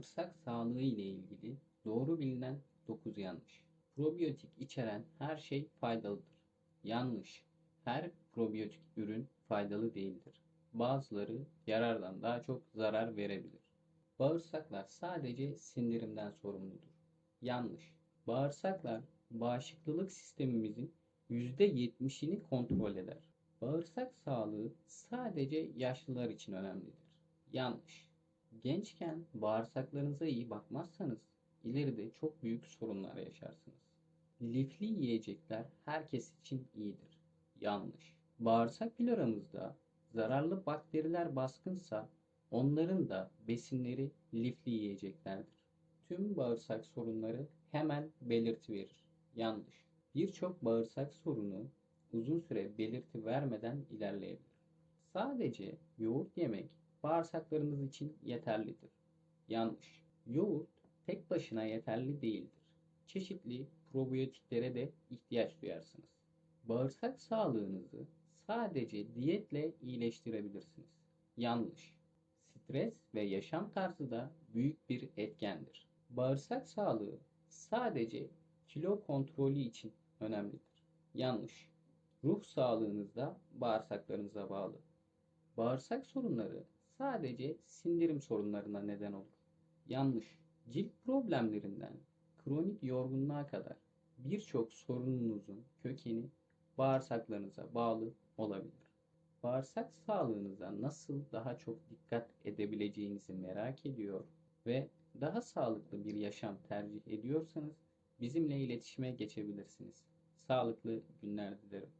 Bağırsak sağlığı ile ilgili doğru bilinen 9 yanlış. Probiyotik içeren her şey faydalıdır. Yanlış. Her probiyotik ürün faydalı değildir. Bazıları yarardan daha çok zarar verebilir. Bağırsaklar sadece sindirimden sorumludur. Yanlış. Bağırsaklar bağışıklılık sistemimizin %70'ini kontrol eder. Bağırsak sağlığı sadece yaşlılar için önemlidir. Yanlış. Gençken bağırsaklarınıza iyi bakmazsanız ileride çok büyük sorunlar yaşarsınız. Lifli yiyecekler herkes için iyidir. Yanlış. Bağırsak floramızda zararlı bakteriler baskınsa onların da besinleri lifli yiyeceklerdir. Tüm bağırsak sorunları hemen belirti verir. Yanlış. Birçok bağırsak sorunu uzun süre belirti vermeden ilerleyebilir. Sadece yoğurt yemek bağırsaklarınız için yeterlidir. Yanlış. Yoğurt tek başına yeterli değildir. Çeşitli probiyotiklere de ihtiyaç duyarsınız. Bağırsak sağlığınızı sadece diyetle iyileştirebilirsiniz. Yanlış. Stres ve yaşam tarzı da büyük bir etkendir. Bağırsak sağlığı sadece kilo kontrolü için önemlidir. Yanlış. Ruh sağlığınız da bağırsaklarınıza bağlı. Bağırsak sorunları sadece sindirim sorunlarına neden olur. Yanlış. Cilt problemlerinden kronik yorgunluğa kadar birçok sorununuzun kökeni bağırsaklarınıza bağlı olabilir. Bağırsak sağlığınıza nasıl daha çok dikkat edebileceğinizi merak ediyor ve daha sağlıklı bir yaşam tercih ediyorsanız bizimle iletişime geçebilirsiniz. Sağlıklı günler dilerim.